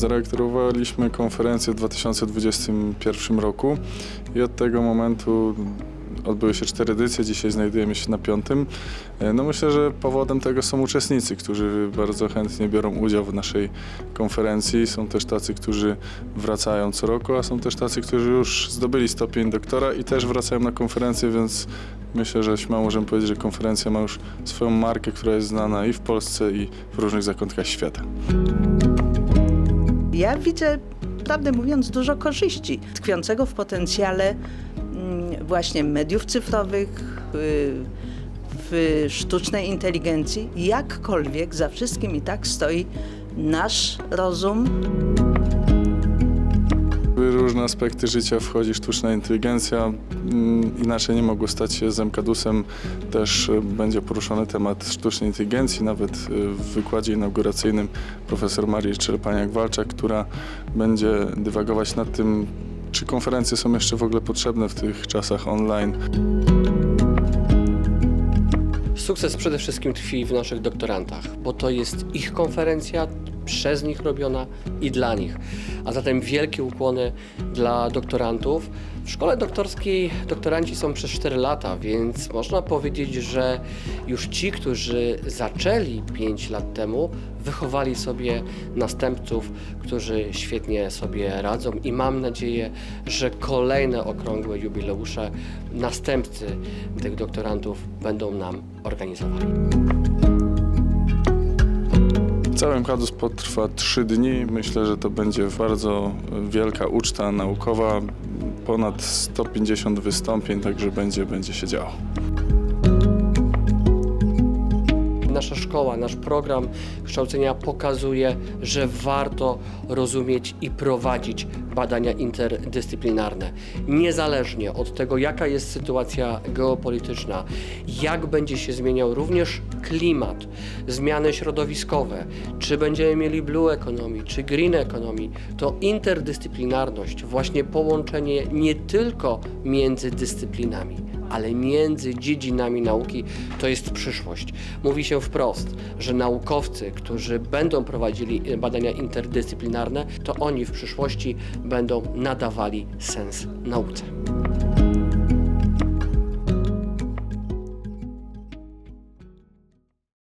Zarejestrowaliśmy konferencję w 2021 roku i od tego momentu odbyły się cztery edycje, dzisiaj znajdujemy się na piątym. E, No myślę, że powodem tego są uczestnicy, którzy bardzo chętnie biorą udział w naszej konferencji. Są też tacy, którzy wracają co roku, a są też tacy, którzy już zdobyli stopień doktora i też wracają na konferencję, więc myślę, że śmiało możemy powiedzieć, że konferencja ma już swoją markę, która jest znana i w Polsce, i w różnych zakątkach świata. Ja widzę, prawdę mówiąc, dużo korzyści tkwiącego w potencjale mm, właśnie mediów cyfrowych, y, w sztucznej inteligencji. Jakkolwiek za wszystkim i tak stoi nasz rozum, W różne aspekty życia wchodzi sztuczna inteligencja. Mm, Inaczej nie mogło stać się z MKDUS-em. Też e, będzie poruszony temat sztucznej inteligencji, nawet e, w wykładzie inauguracyjnym profesor Marii Czerpaniak-Walczak, która będzie dywagować nad tym, czy konferencje są jeszcze w ogóle potrzebne w tych czasach online. Sukces przede wszystkim tkwi w naszych doktorantach, bo to jest ich konferencja, przez nich robiona i dla nich. A zatem wielkie ukłony dla doktorantów. W szkole doktorskiej doktoranci są przez 4 lata, więc można powiedzieć, że już ci, którzy zaczęli 5 lat temu, wychowali sobie następców, którzy świetnie sobie radzą i mam nadzieję, że kolejne okrągłe jubileusze następcy tych doktorantów będą nam organizowali. Cały MKDUS potrwa trzy dni. Myślę, że to będzie bardzo wielka uczta naukowa. Ponad 150 wystąpień, także będzie, będzie się działo. Nasza szkoła, nasz program kształcenia pokazuje, że warto rozumieć i prowadzić badania interdyscyplinarne. Niezależnie od tego, jaka jest sytuacja geopolityczna, jak będzie się zmieniał również klimat, zmiany środowiskowe, czy będziemy mieli blue economy, czy green economy, to interdyscyplinarność, właśnie połączenie nie tylko między dyscyplinami, ale między dziedzinami nauki to jest przyszłość. Mówi się wprost, że naukowcy, którzy będą prowadzili badania interdyscyplinarne, to oni w przyszłości będą nadawali sens nauce.